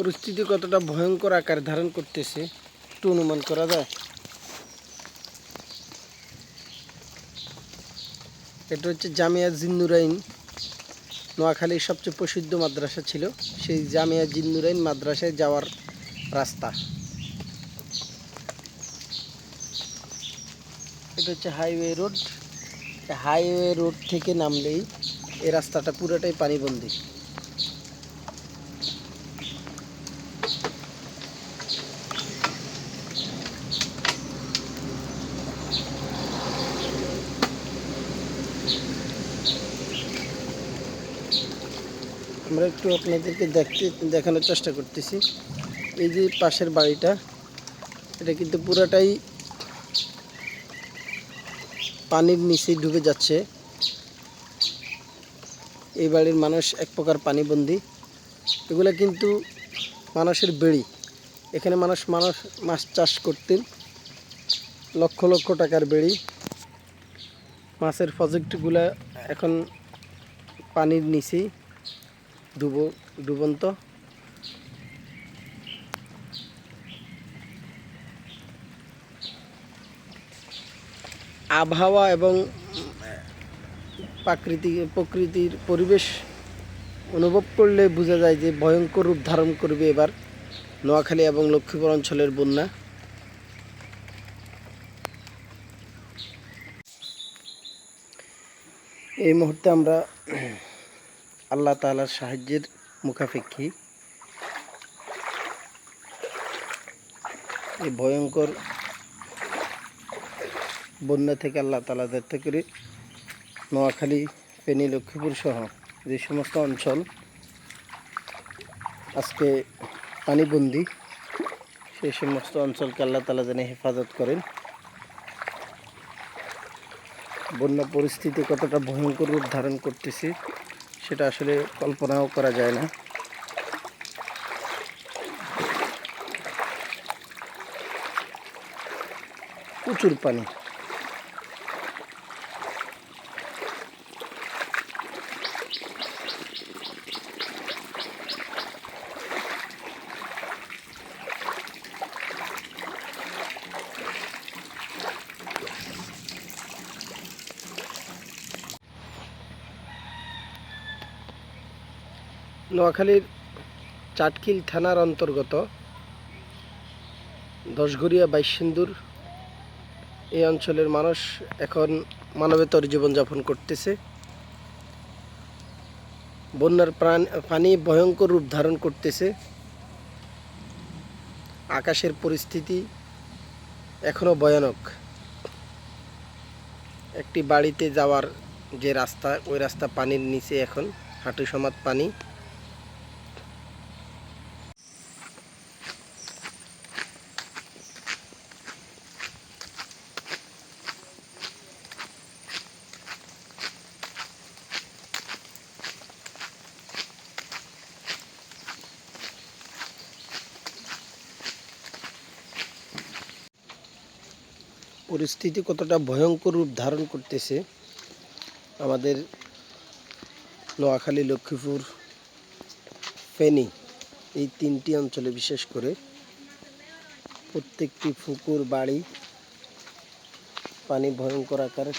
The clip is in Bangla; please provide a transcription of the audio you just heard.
পরিস্থিতি কতটা ভয়ঙ্কর আকার ধারণ করতেছে, একটু অনুমান করা যায়? এটা হচ্ছে জামিয়া জিন্নুরাইন। নোয়াখালীর সবচেয়ে প্রসিদ্ধ মাদ্রাসা ছিল, সেই জামিয়া জিন্নুরাইন মাদ্রাসায় যাওয়ার রাস্তা। এটা হচ্ছে হাইওয়ে রোড। হাইওয়ে রোড থেকে নামলেই এই রাস্তাটা পুরোটাই পানিবন্দী। আমরা একটু আপনাদেরকে দেখতে, দেখানোর চেষ্টা করতেছি। এই যে পাশের বাড়িটা, এটা কিন্তু পুরাটাই পানির নিচে ডুবে যাচ্ছে। এই বাড়ির মানুষ এক প্রকার পানিবন্দি। এগুলো কিন্তু মানুষের বেড়ি। এখানে মানুষ মানুষ, মাছ চাষ করতেন। লক্ষ লক্ষ টাকার বেড়ি। মাছের প্রজেক্টগুলো এখন পানির নিচেই। ডুব, ডুবন্ত। আবহাওয়া এবং প্রাকৃতিক, প্রকৃতির পরিবেশ অনুভব করলে বোঝা যায় যে ভয়ঙ্কর রূপ ধারণ করবে এবার নোয়াখালী এবং লক্ষ্মীপুর অঞ্চলের বন্যা। এই মুহূর্তে আমরা আল্লাহ তাআলার সাহায্যের মুখাপেক্ষী। এই ভয়ঙ্কর বন্যা থেকে আল্লাহ তালা দেখতে করে নোয়াখালী, ফেনী, লক্ষ্মীপুর সহ যে সমস্ত অঞ্চল আজকে পানিবন্দি সেই সমস্ত অঞ্চলকে আল্লাহ তালা যেন হেফাজত করেন। বন্যা পরিস্থিতি কতটা ভয়ঙ্কর রূপ ধারণ করতেছে সেটা আসলে কল্পনাও করা যায় না। প্রচুর পানি। নোয়াখালীর চাটকিল থানার অন্তর্গত দশঘরিয়া বাইশিন্দুর এই অঞ্চলের মানুষ এখন মানবেতর জীবনযাপন করতেছে। বন্যার প্রাণ, পানি ভয়ঙ্কর রূপ ধারণ করতেছে। আকাশের পরিস্থিতি এখনও ভয়ানক। একটি বাড়িতে যাওয়ার যে রাস্তা, ওই রাস্তা পানির নিচে এখন হাঁটু সমাত পানি। পরিস্থিতি কতটা ভয়ঙ্কর রূপ ধারণ করতেছে, আমাদের নোয়াখালী, লক্ষ্মীপুর, ফেনী, এই তিনটি অঞ্চলে বিশেষ করে প্রত্যেকটি পুকুর, বাড়ি পানি ভয়ঙ্কর আকারে